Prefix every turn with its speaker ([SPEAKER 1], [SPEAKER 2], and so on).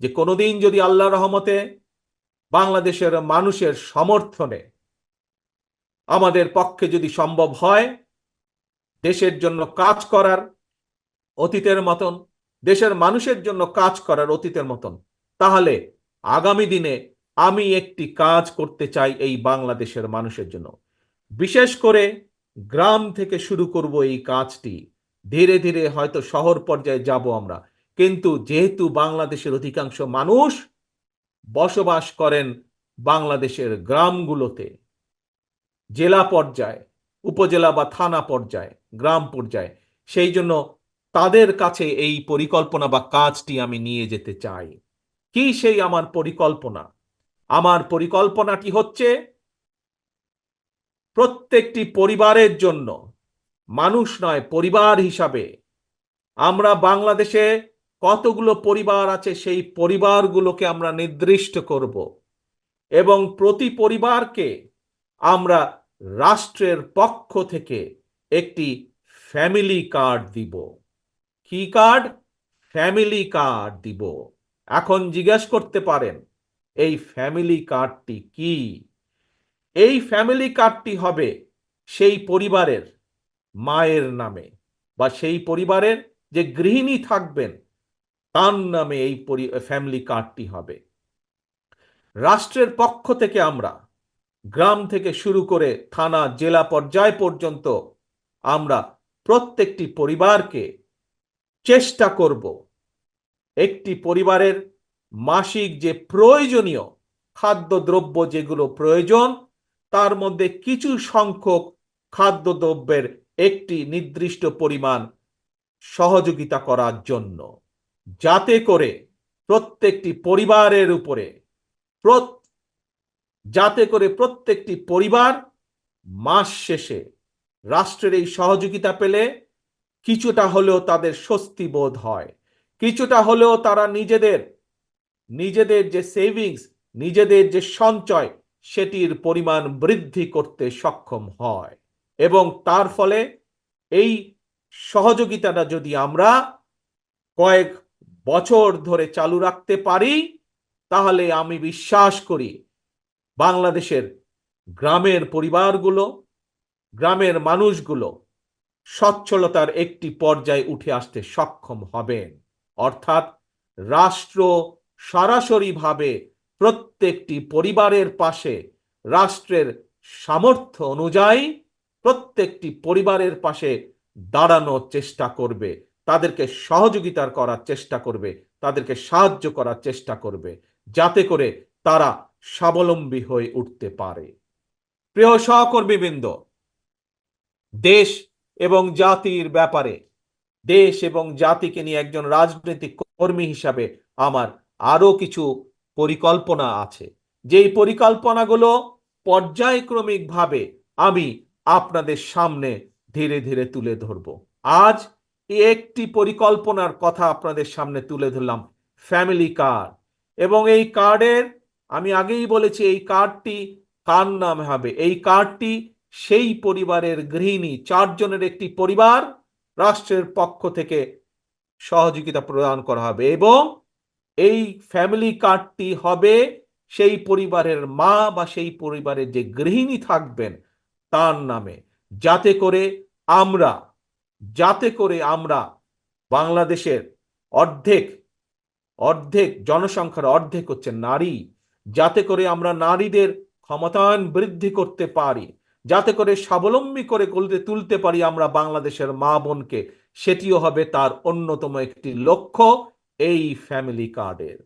[SPEAKER 1] যে কোনোদিন যদি আল্লাহ রহমতে বাংলাদেশের মানুষের সমর্থনে আমাদের পক্ষে যদি সম্ভব হয়, দেশের জন্য কাজ করার অতীতের মতন, দেশের মানুষের জন্য কাজ করার অতীতের মতন, তাহলে আগামী দিনে আমি একটি কাজ করতে চাই এই বাংলাদেশের মানুষের জন্য। বিশেষ করে গ্রাম থেকে শুরু করব এই কাজটি। ধীরে ধীরে হয়তো শহর পর্যায়ে যাব আমরা। কিন্তু যেহেতু বাংলাদেশের অধিকাংশ মানুষ বসবাস করেন বাংলাদেশের গ্রামগুলোতে, জেলা পর্যায়ে, উপজেলা বা থানা পর্যায়ে, গ্রাম পর্যায়ে, সেই জন্য তাদের কাছে এই পরিকল্পনা বা কাজটি আমি নিয়ে যেতে চাই। কি সেই আমার পরিকল্পনা? আমার পরিকল্পনাটি হচ্ছে প্রত্যেকটি পরিবারের জন্য, মানুষ নয়, পরিবার হিসাবে, আমরা বাংলাদেশে কতগুলো পরিবার আছে, সেই পরিবারগুলোকে আমরা নির্দিষ্ট করব। এবং প্রতি পরিবারকে আমরা রাষ্ট্রের পক্ষ থেকে একটি ফ্যামিলি কার্ড দিব। কি কার্ড ফ্যামিলি কার্ড দিব। এখন জিজ্ঞেস করতে পারেন, এই ফ্যামিলি কার্ডটি কি? এই ফ্যামিলি কার্ডটি হবে সেই পরিবারের মায়ের নামে, বা সেই পরিবারের যে গৃহিণী থাকবেন তার নামে এই ফ্যামিলি কার্ডটি হবে। রাষ্ট্রের পক্ষ থেকে আমরা, গ্রাম থেকে শুরু করে থানা, জেলা পর্যায় পর্যন্ত আমরা প্রত্যেকটি পরিবারকে চেষ্টা করব একটি পরিবারের মাসিক যে প্রয়োজনীয় খাদ্যদ্রব্য যেগুলো প্রয়োজন, তার মধ্যে কিছু সংখ্যক খাদ্যদ্রব্যের একটি নির্দিষ্ট পরিমাণ সহযোগিতা করার জন্য। যাতে করে প্রত্যেকটি পরিবারের উপরে যাতে করে প্রত্যেকটি পরিবার মাস শেষে রাষ্ট্রের এই সহযোগিতা পেলে কিছুটা হলেও তাদের স্বস্তি বোধ হয়। কিছুটা হলেও তারা নিজেদের নিজেদের যে সেভিংস নিজেদের যে সঞ্চয়, সেটির পরিমাণ বৃদ্ধি করতে সক্ষম হয় এবং তার ফলে এই সহযোগিতাটা যদি আমরা কয়েক বছর ধরে চালু রাখতে পারি, তাহলে আমি বিশ্বাস করি বাংলাদেশের গ্রামের পরিবারগুলো, গ্রামের মানুষগুলো সচ্ছলতার একটি পর্যায়ে উঠে আসতে সক্ষম হবেন। অর্থাৎ রাষ্ট্র সরাসরিভাবে প্রত্যেকটি পরিবারের পাশে রাষ্ট্রের সামর্থ্য অনুযায়ী প্রত্যেকটি পরিবারের পাশে দাঁড়ানোর চেষ্টা করবে। তাদেরকে সহযোগিতার করার চেষ্টা করবে, তাদেরকে সাহায্য করার চেষ্টা করবে, যাতে করে তারা স্বাবলম্বী হয়ে উঠতে পারে। প্রিয় সহকর্মীবৃন্দ, দেশ এবং জাতির ব্যাপারে, দেশ এবং জাতিকে নিয়ে একজন রাজনৈতিক কর্মী হিসাবে আমার আরও কিছু পরিকল্পনা আছে। যেই পরিকল্পনাগুলো পর্যায়ক্রমিকভাবে আমি আপনাদের সামনে ধীরে ধীরে তুলে ধরব। আজ একটি পরিকল্পনার কথা আপনাদের সামনে তুলে ধরলাম ফ্যামিলি কার্ড এবং এই কার্ডের আমি আগেই বলেছি, এই কার্ডটি কার নামে হবে? এই কার্ডটি সেই পরিবারের গৃহিণী, চারজনের একটি পরিবার রাষ্ট্রের পক্ষ থেকে সহযোগিতা প্রদান করা হবে। এবং এই ফ্যামিলি কার্ডটি হবে সেই পরিবারের মা বা সেই পরিবারের যে গৃহিণী থাকবেন, তার নামে। যাতে করে আমরা যাতে করে আমরা বাংলাদেশের অর্ধেক অর্ধেক জনসংখ্যার অর্ধেক হচ্ছে নারী, যাতে করে আমরা নারীদের ক্ষমতায়ন বৃদ্ধি করতে পারি, যাতে করে স্বাবলম্বী করে গলতে তুলতে পারি আমরা বাংলাদেশের মা বোনকে, সেটিও হবে তার অন্যতম একটি লক্ষ্য, এই ফ্যামিলি কার্ডের